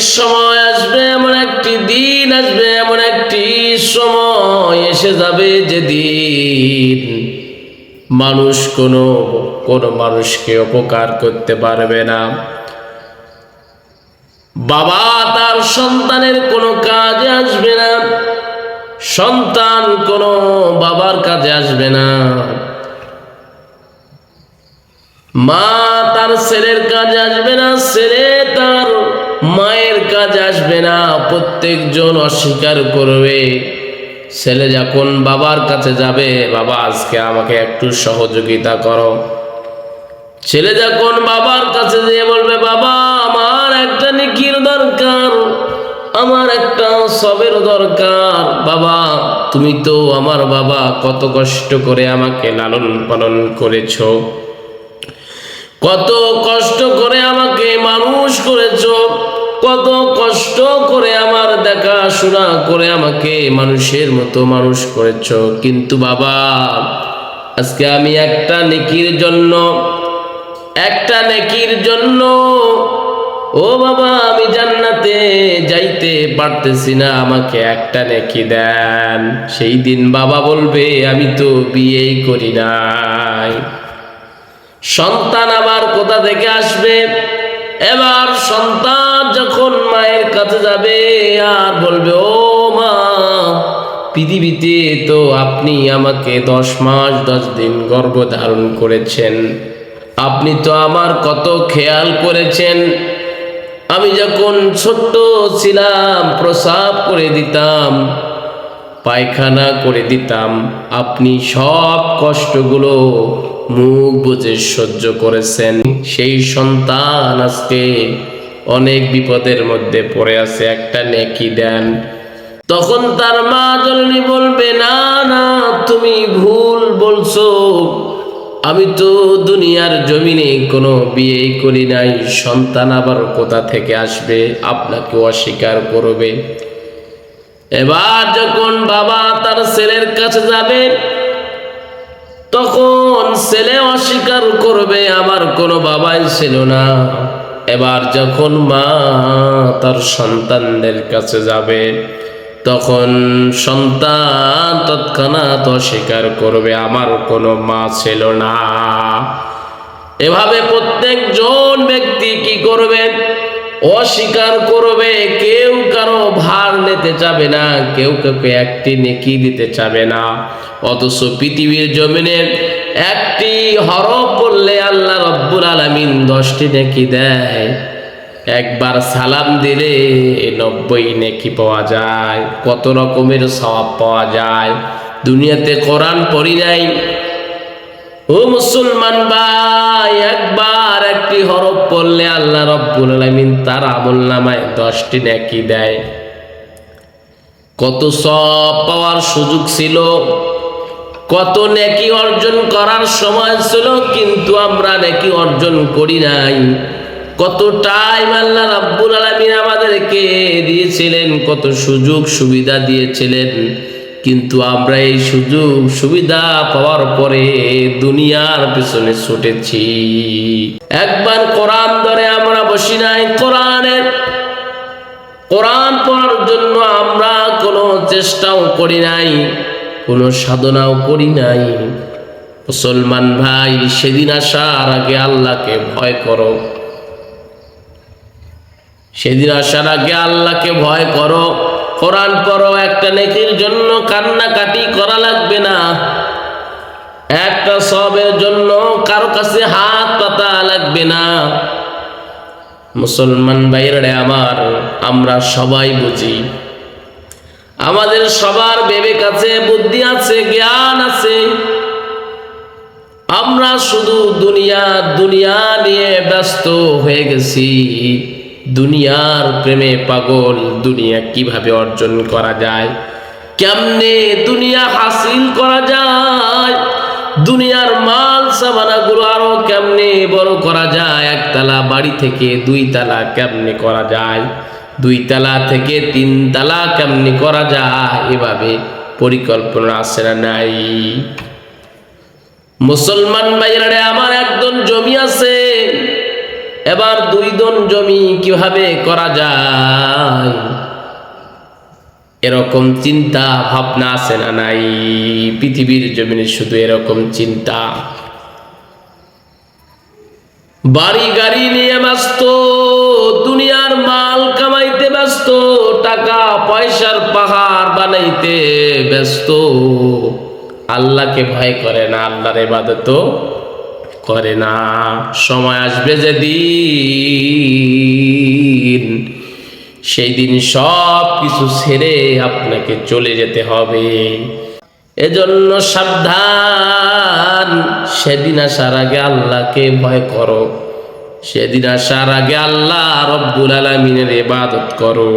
সময় আসবে এমন একটি দিন, আসবে এমন একটি সময়, এসে যাবে যেদিন। মানুষ কোনো কোনো মানুষকে উপকার করতে পারবে না। বাবা তার সন্তানের কোনো কাজে আসবে না। সন্তান কোনো বাবার কাজে আসবে না। মা তার ছেলের কাজে আসবে না, ছেলে তার মায়ের কাজ আসবে না, প্রত্যেকজন অস্বীকার করবে। ছেলে যখন বাবার কাছে যাবে, বাবা, আজকে আমাকে একটু সহযোগিতা করো। ছেলে যখন বাবার কাছে যেয়ে বলবে, বাবা, আমার একটা নিকির দরকার, আমার একটা সবের দরকার, বাবা, তুমি তো আমার বাবা, কত কষ্ট করে আমাকে লালন পালন করেছ, কত কষ্ট করে আমাকে মানুষ করেছ কত কষ্ট করে আমার দেখাশোনা করে আমাকে মানুষের মতো মানুষ করেছ। কিন্তু বাবা, আজকে আমি একটা নেকির জন্য, একটা নেকির জন্য, ও বাবা, আমি জান্নাতে যাইতে পারতেছি না, আমাকে একটা নেকি দেন। সেই দিন বাবা বলবে, আমি তো বিয়েই করি নাই। সন্তান আবার কোথা থেকে আসবে? এবার সন্তান যখন মায়ের কাছে যাবে, আর বলবে, ও মা, পৃথিবীতে তো আপনি আমাকে দশ মাস দশ দিন গর্ভ ধারণ করেছেন। আপনি তো আমার কত খেয়াল করেছেন। আমি যখন ছোট্ট ছিলাম, প্রসাব করে দিতাম। পায়খানা করে দিতাম। আপনি সব কষ্টগুলো মুখ বুঝে সহ্য করেছেন। সেই সন্তান আজকে অনেক বিপদের মধ্যে পড়ে আছে, একটা নেকি দেন। তখন তার মা জননী বলবে, না না, তুমি ভুল বলছো। আমি তো দুনিয়ার জমিনে কোনো বিয়ে করি নাই। সন্তান আবার কোথা থেকে আসবে? আপনাকে অস্বীকার করবে। এবার যখন বাবা তার ছেলের কাছে যাবে, তখন ছেলে অস্বীকার করবে, আমার কোনো বাবাই ছিল না। এবার যখন মা তার সন্তানদের কাছে যাবে, তখন সন্তান তৎক্ষণাৎ অস্বীকার করবে, আমার কোনো মা ছিল না। এভাবে প্রত্যেকজন ব্যক্তি কি করবে? অস্বীকার করবে, কেউ কারও ভার নিতে চাবে না, কেউ কাউকে একটি নেকি দিতে চাবে না। অথচ পৃথিবীর জমিনের একটি হরফ বললে আল্লাহ রব্বুল আলমিন দশটি নেকি দেয়। একবার সালাম দিলে নব্বই নেকি পাওয়া যায়, কত রকমের সওয়াব পাওয়া যায়। দুনিয়াতে কোরআন পড়ি নাই। ও মুসলমান ভাই, একবার একটি হরফ পড়লে আল্লাহ রব্বুল আলামিন তার আমল নামায় দশটি নেকি দেয়। কত সব পাওয়ার সুযোগ ছিল, কত নেকি অর্জন করার সময় ছিল, কিন্তু আমরা নেকি অর্জন করি নাই। কত টাইম আল্লাহ রাব্বুল আলামিন আমাদেরকে দিয়েছিলেন, কত সুযোগ সুবিধা দিয়েছিলেন। কিন্তু আমরা এই সুযোগ সুবিধা পাওয়ার পরে দুনিয়ার পিছনে ছুটেছি। একবার কোরআন ধরে আমরা বসি নাই কোরআনের। কোরআন পড়ার জন্য আমরা কোনো চেষ্টাও করি নাই, কোনো সাধনাও করি নাই। মুসলমান ভাই, সেদিন আসার আগে আল্লাহকে ভয় করো। সেদিন আসার আগে আল্লাহকে ভয় করো। কোরআন পড়ো, একটা নেকির জন্য কান্নাকাটি করা লাগবে না। একটা সবের জন্য কারও কাছে হাত পাতা লাগবে না। মুসলমান ভাইরা আমার, আমরা সবাই বুঝি। আমাদের সবার বিবেক আছে, বুদ্ধি আছে, জ্ঞান আছে। আমরা শুধু দুনিয়া দুনিয়া নিয়ে ব্যস্ত হয়ে গেছি। দুনিয়ার প্রেমে পাগল দুনিয়া কীভাবে অর্জন করা যায়? কেমনে দুনিয়া হাসিল করা যায়? দুনিয়ার মাল সামানাগুলো আরও কেমনে বড় করা যায়? একতলা বাড়ি থেকে দুই তালা কেমনে করা যায়? দুই তালা থেকে তিন তালা কেমনে করা যায়? এভাবে পরিকল্পনা আছে না নাই? মুসলমান ভাইরা আমার একজন জমি আছে। এবার দুই দন জমি কীভাবে করা যায়? এরকম চিন্তা, ভাবনা আছে না নাই? পৃথিবীর জমিনে শুধু এরকম চিন্তা। বাড়ি, গাড়ি নিয়ে ব্যস্ত, দুনিয়ার মাল কামাইতে ব্যস্ত, টাকা, পয়সার পাহাড় বানাইতে ব্যস্ত। আল্লাহকে ভয় করে না? আল্লাহর ইবাদত করে না। সময় আসবে যেদিন সেই দিন সব কিছু ছেড়ে আপনাকে চলে যেতে হবে। এজন্য সাবধান, সেদিন আসার আগে আল্লাহকে ভয় করো। সেদিন আসার আগে আল্লাহ রব্বুল আলমিনের ইবাদত করো।